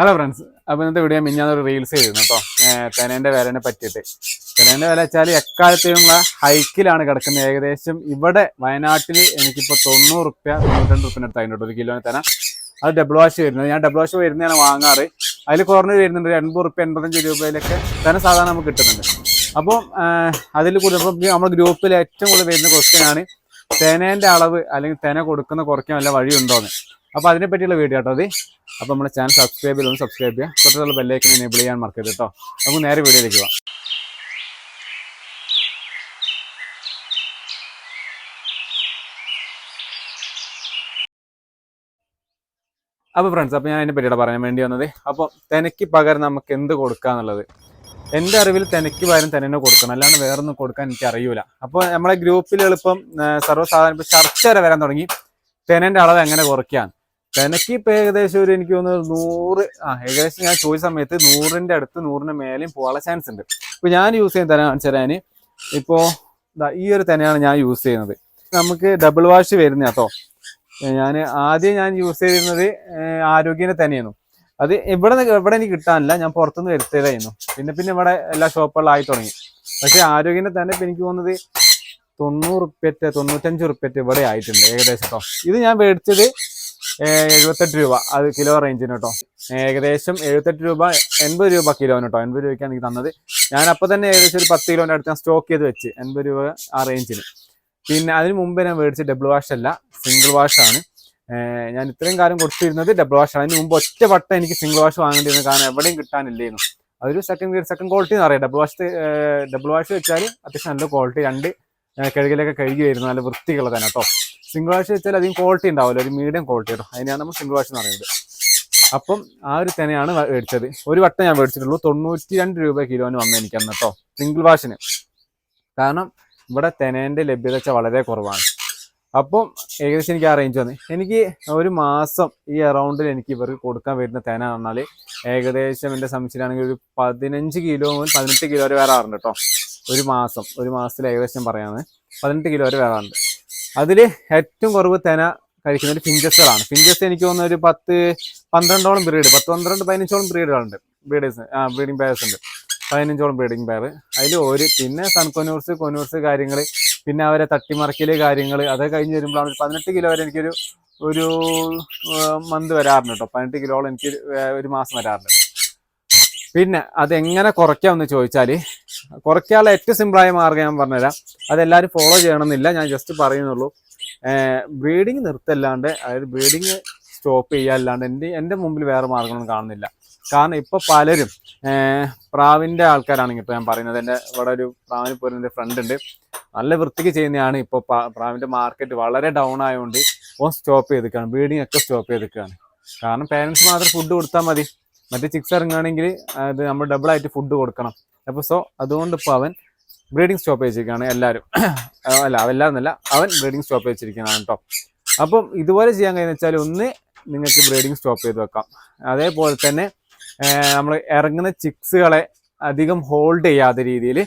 Hello friends അപ്പോൾ ഇന്നത്തെ video മിഞ്ഞാന്നൊരു reels ചെയ്തിരുന്നു കേട്ടോ തെനേന്റെ വിലനെ പറ്റിയിട്ട്. തെനേന്റെ വില വെച്ചാൽ എക്കാലത്തെയുള്ള ഹൈക്കിലാണ് കിടക്കുന്നത്. ഏകദേശം ഇവിടെ വയനാട്ടിൽ എനിക്കിപ്പോൾ തൊണ്ണൂറ് റുപ്യ തൊണ്ണൂറ്റണ്ട് റുപ്യ അതിന്റെ ഒരു കിലോന് തന്നെ അത് ഡബിൾ വാഷ് വരുന്നത്. ഞാൻ ഡബിൾ വാഷ് വരുന്നതാണ് വാങ്ങാറ്. അതിൽ കുറഞ്ഞ് വരുന്നുണ്ട്. എൺപത് റുപ്യ എൺപത്തഞ്ച് രൂപയിലൊക്കെ തന്നെ സാധാരണ നമുക്ക് കിട്ടുന്നുണ്ട്. അപ്പോൾ അതിൽ കൂടുതൽ നമ്മൾ ഗ്രൂപ്പിൽ ഏറ്റവും കൂടുതൽ വരുന്ന ക്വസ്റ്റ്യനാണ് തേനേന്റെ അളവ് അല്ലെങ്കിൽ തെന കൊടുക്കുന്ന കുറയ്ക്കാൻ വല്ല വഴിയുണ്ടോയെന്ന് അപ്പോൾ അതിനെ പറ്റിയുള്ള വീഡിയോ കേട്ടോ അത്. അപ്പോൾ നമ്മുടെ ചാനൽ സബ്സ്ക്രൈബ് ചെയ്തൊന്ന് സബ്സ്ക്രൈബ് ചെയ്യുക. തൊട്ടുള്ള ബെല്ലൈക്കൻ എനേബിൾ ചെയ്യാൻ മറക്കരുത് കേട്ടോ. നമുക്ക് നേരെ വീഡിയോയിലേക്ക് പോവാം അപ്പോൾ ഫ്രണ്ട്സ് അപ്പോൾ ഞാൻ അതിനെ പറ്റിയിട്ട് പറയാൻ വേണ്ടി വന്നത്. അപ്പോൾ തനിക്ക് പകരം നമുക്ക് എന്ത് കൊടുക്കാന്നുള്ളത് എന്റെ അറിവിൽ തനിക്ക് പകരം തന്നെ കൊടുക്കണം. അല്ലാണ്ട് വേറൊന്നും കൊടുക്കാൻ എനിക്ക് അറിയൂല. അപ്പോൾ നമ്മളെ ഗ്രൂപ്പിൽ എളുപ്പം സർവസാധാരണ ഇപ്പോൾ ചർച്ച വരെ വരാൻ തുടങ്ങി. തെനന്റെ അളവ് എങ്ങനെ കുറയ്ക്കാൻ തെനയ്ക്ക് ഇപ്പം ഏകദേശം ഒരു എനിക്ക് തോന്നുന്നു നൂറ് ആ ഏകദേശം ഞാൻ ചോദിച്ച സമയത്ത് നൂറിന്റെ അടുത്ത് നൂറിന് മേലെയും പോകാനുള്ള ചാൻസ് ഉണ്ട്. ഇപ്പോൾ ഞാൻ യൂസ് ചെയ്യുന്ന തന്നെ കാണിച്ചു തരാൻ ഇപ്പോൾ ഈ ഒരു തന്നെയാണ് ഞാൻ യൂസ് ചെയ്യുന്നത്. നമുക്ക് ഡബിൾ വാഷ് വരുന്ന കേട്ടോ. ഞാൻ ആദ്യം ഞാൻ യൂസ് ചെയ്തിരുന്നത് ആരോഗ്യനെ തന്നെയായിരുന്നു. അത് ഇവിടെ ഇവിടെ എനിക്ക് കിട്ടാനില്ല. ഞാൻ പുറത്തുനിന്ന് വരുത്തിയതായിരുന്നു. പിന്നെ പിന്നെ ഇവിടെ എല്ലാ ഷോപ്പുകളിലും ആയി തുടങ്ങി. പക്ഷെ ആരോഗ്യനെ തന്നെ ഇപ്പം എനിക്ക് തോന്നുന്നത് തൊണ്ണൂറ് റുപ്യറ്റ് തൊണ്ണൂറ്റഞ്ച് റുപ്യറ്റ് ഇവിടെ ആയിട്ടുണ്ട് ഏകദേശം ഇത് ഞാൻ മേടിച്ചത് എഴുപത്തെട്ട് രൂപ. അത് കിലോ റേഞ്ചിന് കേട്ടോ ഏകദേശം എഴുപത്തെട്ട് രൂപ എൺപത് രൂപ കിലോന് കേട്ടോ എൺപത് രൂപയ്ക്കാണ് എനിക്ക് തന്നത്. ഞാൻ അപ്പോൾ തന്നെ ഏകദേശം ഒരു പത്ത് കിലോന്റെ അടുത്ത് ഞാൻ സ്റ്റോക്ക് ചെയ്ത് വെച്ച്. എൺപത് രൂപ ആ റേഞ്ചിന് പിന്നെ അതിന് മുമ്പ് ഞാൻ മേടിച്ച ഡബിൾ വാഷ് അല്ല സിംഗിൾ വാഷ് ആണ്. ഞാൻ ഇത്രയും കാലം കൊടുത്തിരുന്നത് ഡബിൾ വാഷ് ആണ്. അതിന് മുമ്പ് ഒറ്റ വട്ടം എനിക്ക് സിംഗിൾ വാഷ് വാങ്ങേണ്ടിയിരുന്നു കാരണം എവിടെയും കിട്ടാനില്ലായിരുന്നു അതൊരു സെക്കൻഡ് സെക്കൻഡ് ക്വാളിറ്റി എന്ന് പറയാം. ഡബിൾ വാഷ് ഡബിൾ വാഷ് വെച്ചാൽ അത്യാവശ്യം നല്ല ക്വാളിറ്റി രണ്ട് കഴുകലൊക്കെ കഴുകി വരുന്നത് നല്ല വൃത്തിയുള്ള തന്നെ കേട്ടോ. സിംഗിൾ വാഷ് വെച്ചാൽ അധികം ക്വാളിറ്റി ഉണ്ടാവില്ല ഒരു മീഡിയം ക്വാളിറ്റി കേട്ടോ അതിനാണ് നമ്മൾ സിംഗിൾ വാഷ് എന്ന് പറയുന്നത്. അപ്പം ആ ഒരു തന്നെയാണ് മേടിച്ചത് ഒരു വട്ടം ഞാൻ മേടിച്ചിട്ടുള്ളൂ തൊണ്ണൂറ്റി രണ്ട് രൂപ കിലോന് വന്നു എനിക്ക് അന്ന് കേട്ടോ സിംഗിൾ വാഷിന് കാരണം ഇവിടെ തെനേന്റെ ലഭ്യത വളരെ കുറവാണ്. അപ്പം ഏകദേശം എനിക്ക് ആ റേഞ്ച് വന്നു. എനിക്ക് ഒരു മാസം ഈ അറൗണ്ടിൽ എനിക്ക് ഇവർക്ക് കൊടുക്കാൻ വരുന്ന തേന പറഞ്ഞാൽ ഏകദേശം എന്റെ സംശയമാണെങ്കിൽ ഒരു പതിനഞ്ച് കിലോ മുതൽ പതിനെട്ട് കിലോ വരെ ആറുണ്ട് കേട്ടോ. ഒരു മാസം ഒരു മാസത്തിൽ ഏകദേശം പറയാന്ന്. പതിനെട്ട് കിലോ വരെ വരാറുണ്ട് അതിൽ ഏറ്റവും കുറവ് തേന കഴിക്കുന്ന ഒരു ഫിഞ്ചസുകളാണ്. ഫിഞ്ചസ് എനിക്ക് തോന്നുന്ന ഒരു പത്ത് പന്ത്രണ്ടോളം ബ്രീഡ് പത്ത് പന്ത്രണ്ട് പതിനഞ്ചോളം ബ്രീഡുകളുണ്ട് ബ്രീഡേഴ്സ് ആ ബ്രീഡിംഗ് പെയർസ് ഉണ്ട്. പതിനഞ്ചോളം ബ്രീഡിംഗ് പെയർ അതിൽ ഒരു പിന്നെ സൺകൊനൂർസ് കൊനൂർസ് കാര്യങ്ങൾ പിന്നെ അവരെ തട്ടിമറക്കൽ കാര്യങ്ങൾ അതൊക്കെ കഴിഞ്ഞ് വരുമ്പോഴാണ് പതിനെട്ട് കിലോ വരെ എനിക്കൊരു ഒരു മന്ത് വരാറുണ്ട് കേട്ടോ പതിനെട്ട് കിലോളം എനിക്ക് ഒരു മാസം വരാറുണ്ട്. പിന്നെ അതെങ്ങനെ കുറയ്ക്കാമെന്ന് ചോദിച്ചാൽ കുറയ്ക്കാനുള്ള ഏറ്റവും സിമ്പിളായ മാർഗം ഞാൻ പറഞ്ഞുതരാം. അതെല്ലാവരും ഫോളോ ചെയ്യണമെന്നില്ല ഞാൻ ജസ്റ്റ് പറയുന്നുള്ളൂ ബ്രീഡിങ് നിർത്തല്ലാണ്ട് അതായത് ബ്രീഡിങ് സ്റ്റോപ്പ് ചെയ്യാല്ലാണ്ട് എന്റെ എന്റെ മുമ്പിൽ വേറെ മാർഗങ്ങളൊന്നും കാണുന്നില്ല. കാരണം ഇപ്പം പലരും പ്രാവിന്റെ ആൾക്കാരാണെങ്കിൽ ഇപ്പോൾ ഞാൻ പറയുന്നത്. എന്റെ ഇവിടെ ഒരു പ്രാവിന് എന്റെ ഫ്രണ്ട് ഉണ്ട്. നല്ല വൃത്തിക്ക് ചെയ്യുന്നതാണ് ഇപ്പോൾ പ്രാവിന്റെ മാർക്കറ്റ് വളരെ ഡൗൺ ആയതുകൊണ്ട് ഓൻ സ്റ്റോപ്പ് ചെയ്തിക്കാണ്. ബ്രീഡിങ് ഒക്കെ സ്റ്റോപ്പ് ചെയ്തിക്കാണ്. കാരണം പേരൻസ് മാത്രം ഫുഡ് കൊടുത്താൽ മതി. മറ്റേ ചിക്സ് ഇറങ്ങുകയാണെങ്കിൽ അത് നമ്മൾ ഡബിൾ ആയിട്ട് ഫുഡ് കൊടുക്കണം. അപ്പോൾ സോ അതുകൊണ്ട് ഇപ്പോൾ അവൻ ബ്രീഡിങ് സ്റ്റോപ്പ് ചെയ്തിരിക്കുകയാണ് എല്ലാവരും അല്ല എല്ലാവരും അല്ല അവൻ ബ്രീഡിംഗ് സ്റ്റോപ്പ് ചെയ്തിരിക്കുകയാണ് കേട്ടോ. അപ്പം ഇതുപോലെ ചെയ്യാൻ കഴിയുന്ന വെച്ചാൽ ഒന്ന് നിങ്ങൾക്ക് ബ്രീഡിംഗ് സ്റ്റോപ്പ് ചെയ്ത് വെക്കാം. അതേപോലെ തന്നെ നമ്മൾ ഇറങ്ങുന്ന ചിക്സുകളെ അധികം ഹോൾഡ് ചെയ്യാത്ത രീതിയിൽ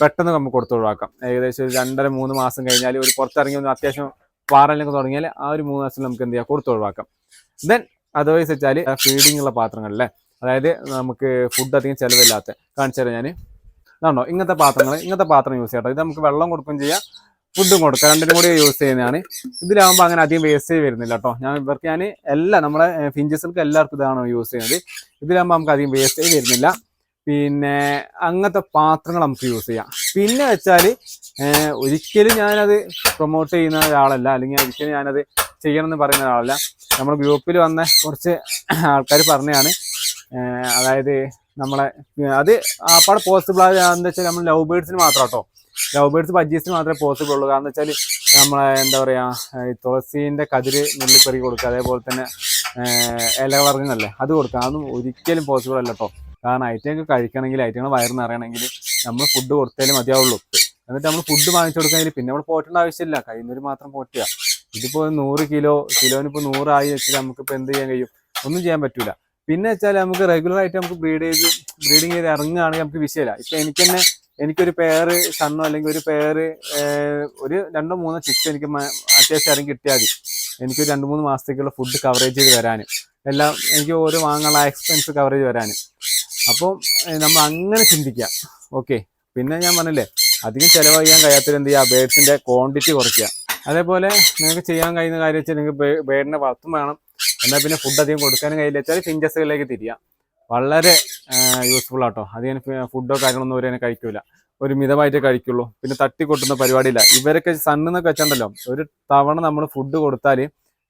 പെട്ടെന്ന് നമുക്ക് കൊടുത്തു ഒഴിവാക്കാം. ഏകദേശം ഒരു രണ്ടര മൂന്ന് മാസം കഴിഞ്ഞാൽ ഒരു പുറത്തിറങ്ങി ഒന്ന് അത്യാവശ്യം പാറലൊക്കെ തുടങ്ങിയാൽ ആ ഒരു മൂന്ന് മാസത്തിൽ നമുക്ക് എന്ത് ചെയ്യാം കൊടുത്തു ഒഴിവാക്കാം. ദെൻ അതർവൈസ് വെച്ചാൽ ഫീഡിംഗ് ഉള്ള പാത്രങ്ങളിലെ അതായത് നമുക്ക് ഫുഡ് അധികം ചിലവില്ലാത്ത കാണിച്ചു തരാം ഞാൻ ഇതാണോ ഇങ്ങനത്തെ പാത്രങ്ങൾ ഇങ്ങനത്തെ പാത്രം യൂസ് ചെയ്യട്ടോ. ഇത് നമുക്ക് വെള്ളം കൊടുക്കുകയും ചെയ്യാം ഫുഡും കൊടുക്കുക രണ്ടിനും കൂടി യൂസ് ചെയ്യുന്നതാണ്. ഇതിലാകുമ്പോൾ അങ്ങനെ അധികം വേസ്റ്റേജ് വരുന്നില്ല കേട്ടോ ഞാൻ ഇവർക്ക് ഞാൻ എല്ലാം നമ്മുടെ ഫിഞ്ചസുകൾക്ക് എല്ലാവർക്കും ഇതാണ് യൂസ് ചെയ്യുന്നത്. ഇതിലാകുമ്പോൾ നമുക്ക് അധികം വേസ്റ്റേജ് വരുന്നില്ല. പിന്നെ അങ്ങനത്തെ പാത്രങ്ങൾ നമുക്ക് യൂസ് ചെയ്യാം. പിന്നെ വെച്ചാൽ ഒരിക്കലും ഞാനത് പ്രൊമോട്ട് ചെയ്യുന്ന ഒരാളല്ല. അല്ലെങ്കിൽ ഒരിക്കലും ഞാനത് ചെയ്യണമെന്ന് പറയുന്ന ഒരാളല്ല. നമ്മുടെ ഗ്രൂപ്പിൽ വന്ന കുറച്ച് ആൾക്കാർ പറഞ്ഞതാണ് അതായത് നമ്മളെ അത് അപ്പാടെ പോസിബിൾ എന്താ വെച്ചാൽ നമ്മൾ ലവ് ബേർഡ്സിന് മാത്രം കേട്ടോ ലവ് ബേർഡ്സ് ബജ്ജീസിന് മാത്രമേ പോസിബിൾ ഉള്ളൂ. കാരണം വെച്ചാൽ നമ്മളെ എന്താ പറയുക ഈ തുളസീന്റെ കതിര് നുള്ളിപ്പെറി കൊടുക്കുക. അതേപോലെ തന്നെ ഇല ഇലവർഗങ്ങളല്ലേ അത് കൊടുക്കുക. അതൊന്നും ഒരിക്കലും പോസിബിൾ അല്ല കേട്ടോ കാരണം ഐറ്റങ്ങൾക്ക് കഴിക്കണമെങ്കിൽ ഐറ്റങ്ങൾ വയറ് നിറയണമെങ്കിൽ നമ്മൾ ഫുഡ് കൊടുത്താലേ മതിയാവുള്ളൂ. എന്നിട്ട് നമ്മൾ ഫുഡ് വാങ്ങിച്ചു കൊടുക്കണമെങ്കിൽ പിന്നെ നമ്മൾ പോറ്റേണ്ട ആവശ്യമില്ല. കഴിയുന്നവർ മാത്രം പോറ്റുക. ഇതിപ്പോൾ നൂറ് കിലോ കിലോനിപ്പോൾ നൂറായി വെച്ചിട്ട് നമുക്കിപ്പോൾ എന്ത് ചെയ്യാൻ കഴിയും? ഒന്നും ചെയ്യാൻ പറ്റൂല. പിന്നെ വെച്ചാൽ നമുക്ക് റെഗുലർ ആയിട്ട് നമുക്ക് ബ്രീഡ് ചെയ്ത് ബ്രീഡിങ് ചെയ്ത് ഇറങ്ങുകയാണെങ്കിൽ നമുക്ക് വിഷയമില്ല. ഇപ്പൊ എനിക്ക് തന്നെ എനിക്കൊരു പേര് സണ്ണോ അല്ലെങ്കിൽ ഒരു പേര് ഒരു രണ്ടോ മൂന്നോ ചിക്സ് എനിക്ക് അത്യാവശ്യം ഇറങ്ങി കിട്ടിയാൽ മതി. എനിക്ക് രണ്ട് മൂന്ന് മാസത്തേക്കുള്ള ഫുഡ് കവറേജ് ചെയ്ത് വരാനും. എല്ലാം എനിക്ക് ഓരോ വാങ്ങാനുള്ള എക്സ്പെൻസ് കവറേജ് വരാനും. അപ്പം നമ്മൾ അങ്ങനെ ചിന്തിക്കുക ഓക്കെ പിന്നെ ഞാൻ പറഞ്ഞില്ലേ അധികം ചിലവ് ചെയ്യാൻ കഴിയാത്തത് എന്ത് ചെയ്യുക? ബേഡ്സിന്റെ ക്വാണ്ടിറ്റി കുറയ്ക്കുക. അതേപോലെ നിങ്ങൾക്ക് ചെയ്യാൻ കഴിയുന്ന കാര്യം വെച്ചാൽ നിങ്ങൾക്ക് ബേഡിനെ വളർത്തും വേണം. എന്നാൽ പിന്നെ ഫുഡ് അധികം കൊടുക്കാനും കഴിയില്ല. വെച്ചാൽ ഫിഞ്ചസുകളിലേക്ക് തിരിയാം. വളരെ യൂസ്ഫുൾ ആട്ടോ. അധികം ഫുഡോ കാര്യങ്ങളൊന്നും ഒരു കഴിക്കൂല. ഒരു മിതമായിട്ടേ കഴിക്കുള്ളൂ. പിന്നെ തട്ടി കൊട്ടുന്ന പരിപാടിയില്ല. ഇവരൊക്കെ സണ്ണെന്നൊക്കെ വെച്ചിട്ടുണ്ടല്ലോ ഒരു തവണ നമ്മൾ ഫുഡ് കൊടുത്താൽ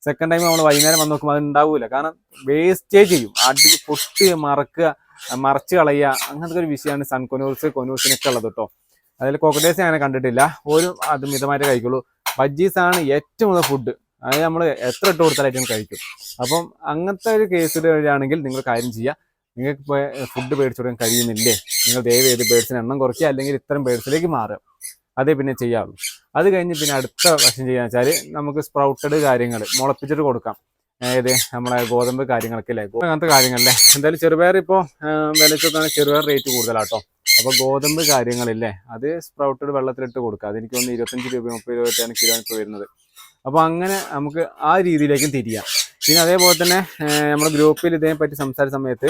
സെക്കൻഡ് ടൈം നമ്മൾ വൈകുന്നേരം വന്ന് നോക്കുമ്പോൾ അത് ഉണ്ടാവില്ല കാരണം വേസ്റ്റേജ് ചെയ്യും. അടി പൊട്ടി മറക്കുക മറച്ച് കളയുക. അങ്ങനത്തെ ഒരു വിഷയമാണ് സൺ കൊനൂർസ് കൊനൂർസിനൊക്കെ ഉള്ളത് കേട്ടോ അതിൽ കോക്കറ്റേഴ്സ് ഞാൻ കണ്ടിട്ടില്ല. ഒരു അത് മിതമായിട്ടേ കഴിക്കുള്ളൂ. ബജ്ജീസാണ് ഏറ്റവും കൂടുതൽ ഫുഡ് അത് നമ്മൾ എത്ര ഇട്ട് കൊടുത്താലും കഴിക്കും. അപ്പം അങ്ങനത്തെ ഒരു കേസിൽ വരികയാണെങ്കിൽ നിങ്ങൾ കാര്യം ചെയ്യുക നിങ്ങൾക്ക് ഇപ്പോൾ ഫുഡ് മേടിച്ചു കൊടുക്കാൻ കഴിയുന്നില്ലേ? നിങ്ങൾ ദയവ് ചെയ്ത് ബേഡ്സിന് എണ്ണം കുറയ്ക്കുക അല്ലെങ്കിൽ ഇത്തരം ബേഡ്സിലേക്ക് മാറുക. അതേ പിന്നെ ചെയ്യാവുള്ളൂ. അത് കഴിഞ്ഞ് പിന്നെ അടുത്ത വശം ചെയ്യാന്ന് വെച്ചാൽ നമുക്ക് സ്പ്രൗട്ടഡ് കാര്യങ്ങൾ മുളപ്പിച്ചിട്ട് കൊടുക്കാം. ഏത് നമ്മളെ ഗോതമ്പ് കാര്യങ്ങളൊക്കെ അല്ലേ? അങ്ങനത്തെ കാര്യങ്ങളല്ലേ? എന്തായാലും ചെറുപയർ ഇപ്പോൾ വിലക്കൊക്കെ ചെറുപയർ റേറ്റ് കൂടുതലാട്ടോ. അപ്പോൾ ഗോതമ്പ് കാര്യങ്ങളില്ലേ അത് സ്പ്രൗട്ടഡ് വെള്ളത്തിലിട്ട് കൊടുക്കുക. അതെനിക്ക് തോന്നുന്നു ഇരുപത്തഞ്ച് രൂപ മുപ്പത് രൂപ കിലോമീറ്റർ വരുന്നത്. അപ്പോൾ അങ്ങനെ നമുക്ക് ആ രീതിയിലേക്കും തിരിയാം. പിന്നെ അതേപോലെ തന്നെ നമ്മുടെ ഗ്രൂപ്പിൽ ഇതേപ്പറ്റി സംസാരിച്ച സമയത്ത്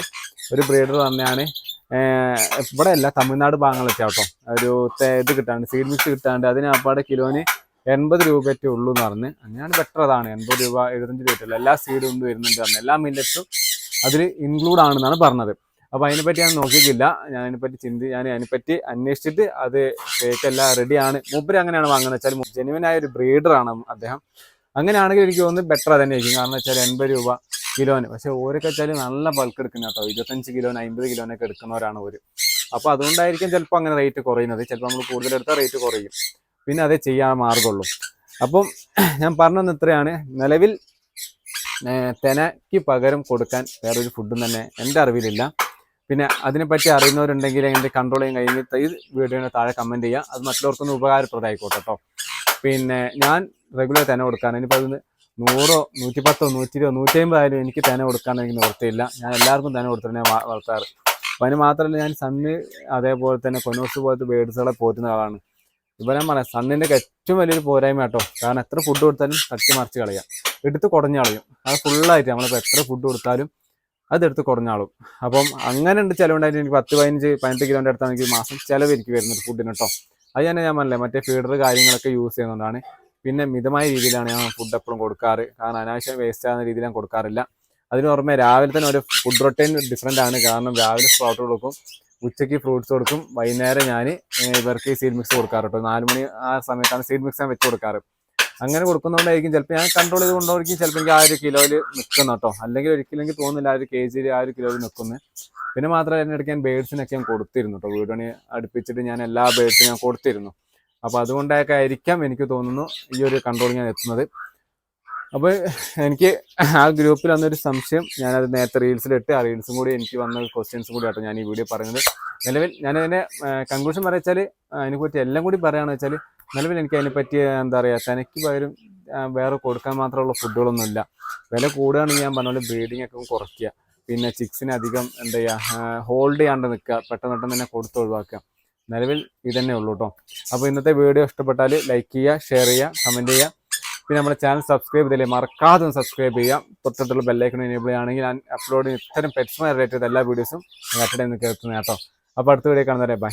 ഒരു ബ്രീഡർ തന്നെയാണ് ഇവിടെ അല്ല തമിഴ്നാട് ഭാഗങ്ങളൊക്കെ ആട്ടോ. ഒരു ഇത് കിട്ടാണ്ട് സീഡ് മിക്സ് കിട്ടാണ്ട് അതിന് അപ്പാടെ കിലോന് എൺപത് രൂപയൊക്കെ ഉള്ളൂ എന്ന് പറഞ്ഞ് അങ്ങനെയാണ് ബെറ്റർ അതാണ്. എൺപത് രൂപ എഴുപത്തഞ്ച് രൂപ എല്ലാ സീഡും കൊണ്ട് വരുന്നുണ്ട് പറഞ്ഞു. എല്ലാ മില്ലറ്റ്സും അതിൽ ഇൻക്ലൂഡ് ആണെന്നാണ് പറഞ്ഞത്. അപ്പോൾ അതിനെപ്പറ്റി ഞാൻ നോക്കിയിട്ടില്ല. ഞാൻ അതിനെപ്പറ്റി ചിന്തി ഞാൻ അതിനെപ്പറ്റി അന്വേഷിച്ചിട്ട് അത് ഫേക്കല്ല റെഡിയാണ് മൂപ്പര് അങ്ങനെയാണ് വാങ്ങുന്നത് വെച്ചാൽ ജെനുവൻ ആയ ഒരു ബ്രീഡറാണ് അദ്ദേഹം. അങ്ങനെയാണെങ്കിൽ എനിക്ക് തോന്നുന്നു ബെറ്റർ തന്നെ ആയിരിക്കും. കാരണം വെച്ചാൽ എൺപത് രൂപ കിലോന്. പക്ഷെ ഓരൊക്കെ വെച്ചാൽ നല്ല ബൾക്ക് എടുക്കുന്ന കേട്ടോ. ഇരുപത്തഞ്ച് കിലോന് അമ്പത് കിലോനൊക്കെ എടുക്കുന്നവരാണ് ഒരു അപ്പോൾ അതുകൊണ്ടായിരിക്കും ചിലപ്പോൾ അങ്ങനെ റേറ്റ് കുറയുന്നത്. ചിലപ്പോൾ നമ്മൾ കൂടുതലെടുത്താൽ റേറ്റ് കുറയും. പിന്നെ അതേ ചെയ്യാൻ മാർഗമുള്ളൂ. അപ്പം ഞാൻ പറഞ്ഞത് ഇത്രയാണ്. നിലവിൽ തെനയ്ക്ക് പകരം കൊടുക്കാൻ വേറൊരു ഫുഡും തന്നെ എന്റെ അറിവിലില്ല. പിന്നെ അതിനെപ്പറ്റി അറിയുന്നവരുണ്ടെങ്കിൽ അതിന്റെ കൺട്രോൾ ചെയ്യാൻ കഴിഞ്ഞിട്ട് ഈ വീഡിയോയുടെ താഴെ കമന്റ് ചെയ്യുക അത് മറ്റുള്ളവർക്കൊന്ന് ഉപകാരപ്രദമായിക്കോട്ടെ കേട്ടോ പിന്നെ ഞാൻ റെഗുലർ തന്നെ കൊടുക്കാൻ ഇനിയിപ്പോൾ അതിന് നൂറോ നൂറ്റി ഇരുപതോ നൂറ്റി അമ്പത് ആയാലും എനിക്ക് തന്നെ കൊടുക്കാൻ എനിക്ക് നിവർത്തിയില്ല ഞാൻ എല്ലാവർക്കും തന്നെ കൊടുത്തിട്ട് ഞാൻ വളർത്താറ്. അപ്പം അതിന് മാത്രമല്ല ഞാൻ സണ്ണ് അതേപോലെ തന്നെ കൊനോസ് പോലത്തെ ബേഡ്സുകളെ പോറ്റുന്ന ആളാണ്. ഇപ്പം ഞാൻ പറയാം സണ്ണിന്റെ ഏറ്റവും വലിയൊരു പോരായ്മ കേട്ടോ കാരണം എത്ര ഫുഡ് കൊടുത്താലും തട്ടി മറിച്ച് കളയാം. എടുത്ത് കുറഞ്ഞ് കളയും. അത് ഫുള്ളായിട്ട് നമ്മളിപ്പോൾ എത്ര ഫുഡ് കൊടുത്താലും അതെടുത്ത് കുറഞ്ഞാളും. അപ്പം അങ്ങനെ ഉണ്ട് ചിലവുണ്ടായിട്ട് എനിക്ക് പത്ത് പതിനഞ്ച് പതിനെട്ട് കിലോന്റെ അടുത്താണ് മാസം ചിലവ് എനിക്ക് വരുന്നത് ഫുഡിന് കേട്ടോ അത് തന്നെ ഞാൻ പറഞ്ഞില്ലേ മറ്റേ ഫീഡർ കാര്യങ്ങളൊക്കെ യൂസ് ചെയ്യുന്നതുകൊണ്ടാണ്. പിന്നെ മിതമായ രീതിയിലാണ് ഞാൻ ഫുഡ് എപ്പോഴും കൊടുക്കാറ്. കാരണം അനാവശ്യം വേസ്റ്റ് ആകുന്ന രീതിയിൽ ഞാൻ കൊടുക്കാറില്ല. അതിന് പുറമെ രാവിലെ തന്നെ ഒരു ഫുഡ് റൊട്ടീൻ ഡിഫറെന്റ് ആണ്. കാരണം രാവിലെ സ്പ്രൗട്ട് കൊടുക്കും ഉച്ചയ്ക്ക് ഫ്രൂട്ട്സ് കൊടുക്കും വൈകുന്നേരം ഞാൻ ഇവർക്ക് സീഡ് മിക്സ് കൊടുക്കാറ് കേട്ടോ നാല് മണി ആ സമയത്താണ് സീഡ് മിക്സ് ഞാൻ വെച്ച് കൊടുക്കാറ്. അങ്ങനെ കൊടുക്കുന്നതുകൊണ്ടായിരിക്കും ചിലപ്പോൾ ഞാൻ കൺട്രോൾ ചെയ്ത് കൊണ്ടുപോയിരിക്കും ചിലപ്പോൾ എനിക്ക് ആ ഒരു കിലോയിൽ നിൽക്കുന്ന കേട്ടോ. അല്ലെങ്കിൽ ഒരിക്കലും എനിക്ക് തോന്നുന്നില്ല ആ ഒരു കെ ജിയിൽ ആ ഒരു കിലോയിൽ നിൽക്കുന്നത് പിന്നെ മാത്രമല്ല എന്റെ ഇടയ്ക്ക് ഞാൻ ബേഡ്സിനൊക്കെ ഞാൻ കൊടുത്തിരുന്നു കേട്ടോ. വീടണി അടുപ്പിച്ചിട്ട് ഞാൻ എല്ലാ ബേഡ്സും ഞാൻ കൊടുത്തിരുന്നു. അപ്പോൾ അതുകൊണ്ടൊക്കെ ആയിരിക്കാം എനിക്ക് തോന്നുന്നു ഈ ഒരു കൺട്രോൾ ഞാൻ എത്തുന്നത്. അപ്പോൾ എനിക്ക് ആ ഗ്രൂപ്പിൽ വന്നൊരു സംശയം ഞാനത് നേരത്തെ റീൽസിലിട്ട് ആ റീൽസും കൂടി എനിക്ക് വന്ന ക്വസ്റ്റ്യൻസും കൂടി ആട്ടോ ഞാൻ ഈ വീഡിയോ പറയുന്നത്. നിലവിൽ ഞാനതിന്റെ കൺക്ലൂഷൻ പറയാച്ചാൽ കുറിച്ച് എല്ലാം കൂടി പറയുകയാണെന്ന് വെച്ചാൽ നിലവിൽ എനിക്ക് അതിനെ പറ്റി എന്താ പറയുക തനിക്ക് പകരം വേറെ കൊടുക്കാൻ മാത്രമുള്ള ഫുഡുകളൊന്നും ഇല്ല വില കൂടുകയാണെങ്കിൽ ഞാൻ പറഞ്ഞ പോലെ ബ്രീഡിംഗ് ഒക്കെ കുറയ്ക്കുക. പിന്നെ ചിക്സിന് അധികം എന്താ ചെയ്യുക ഹോൾഡ് ചെയ്യാണ്ട് നിൽക്കുക. പെട്ടെന്ന് പെട്ടെന്ന് തന്നെ കൊടുത്ത് ഒഴിവാക്കുക. നിലവിൽ ഇതന്നെ ഉള്ളൂ കേട്ടോ അപ്പോൾ ഇന്നത്തെ വീഡിയോ ഇഷ്ടപ്പെട്ടാൽ ലൈക്ക് ചെയ്യുക ഷെയർ ചെയ്യുക കമന്റ് ചെയ്യുക. പിന്നെ നമ്മുടെ ചാനൽ സബ്സ്ക്രൈബ് ചെയ്തില്ലേ മറക്കാതെ സബ്സ്ക്രൈബ് ചെയ്യുക. തൊട്ടടുത്തുള്ള ബെല്ലൈക്കൺ എനേബിൾ ചെയ്യുകയാണെങ്കിൽ ഞാൻ അപ്ലോഡ് ഇത്തരം പെറ്റ്സുമായി റിലേറ്റഡ് എല്ലാ വീഡിയോസും ഞാൻ അറ്റൻഡ് കേൾക്കുന്നത് കേട്ടോ അപ്പോൾ അടുത്ത വീഡിയോ കാണുന്നവരെ ബൈ